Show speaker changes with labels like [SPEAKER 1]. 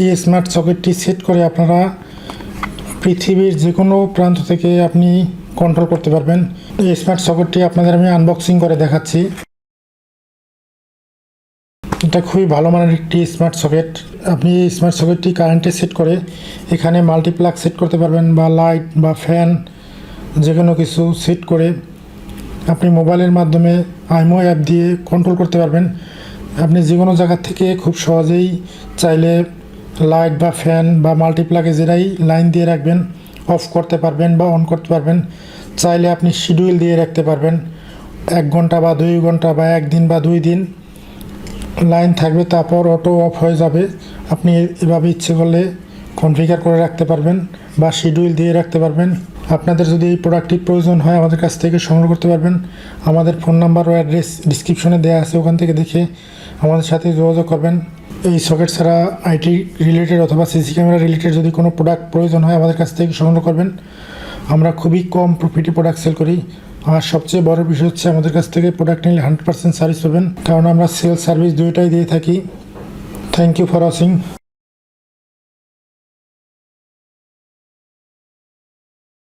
[SPEAKER 1] এই smart সকেটটি set করে আপনারা পৃথিবীর যে কোনো প্রান্ত থেকে আপনি কন্ট্রোল করতে পারবেন। এই স্মার্ট সকেটটি আপনাদের আমি আনবক্সিং করে দেখাচ্ছি। এটা খুবই ভালো মানের একটি স্মার্ট সকেট আপনি এই স্মার্ট সকেটটি কারেন্টে সেট করে এখানে মাল্টিপ্লাগ সেট করতে পারবেন বা লাইট বা ফ্যান যে কোনো কিছু সেট করে আপনি মোবাইলের মাধ্যমে আইমো অ্যাপ দিয়ে কন্ট্রোল করতে পারবেন। আপনি যে কোনো জায়গা থেকে খুব সহজেই চাইলে লাইট বা ফ্যান বা মাল্টিপ্লাগে যেটাই লাইন দিয়ে রাখবেন অফ করতে পারবেন বা অন করতে পারবেন, চাইলে আপনি শিডিউল দিয়ে রাখতে পারবেন। এক ঘণ্টা বা দুই ঘণ্টা বা একদিন বা দুই দিন লাইন থাকবে, তারপর অটো অফ হয়ে যাবে। আপনি এভাবে ইচ্ছে করলে কনফিগার করে রাখতে পারবেন বা শিডিউল দিয়ে রাখতে পারবেন। আপনাদের যদি এই প্রোডাক্টটি প্রয়োজন হয়, আমাদের কাছ থেকে সংগ্রহ করতে পারবেন। আমাদের ফোন নাম্বার ও অ্যাড্রেস ডিসক্রিপশনে দেওয়া আছে, ওখান থেকে দেখে আমাদের সাথে যোগাযোগ করবেন। এই সকেট ছাড়া আইটি রিলেটেড অথবা সিসি ক্যামেরা রিলেটেড যদি কোনো প্রোডাক্ট প্রয়োজন হয় আমাদের কাছ থেকে সংগ্রহ করবেন। আমরা খুবই কম প্রফিটে প্রোডাক্ট সেল করি। আর সবচেয়ে বড় বিষয় হচ্ছে আমাদের কাছ থেকে প্রোডাক্ট নিলে হান্ড্রেড পার্সেন্ট সার্ভিস পাবেন। কারণ আমরা সেল সার্ভিস দুইটাই দিয়ে থাকি। Thank you for watching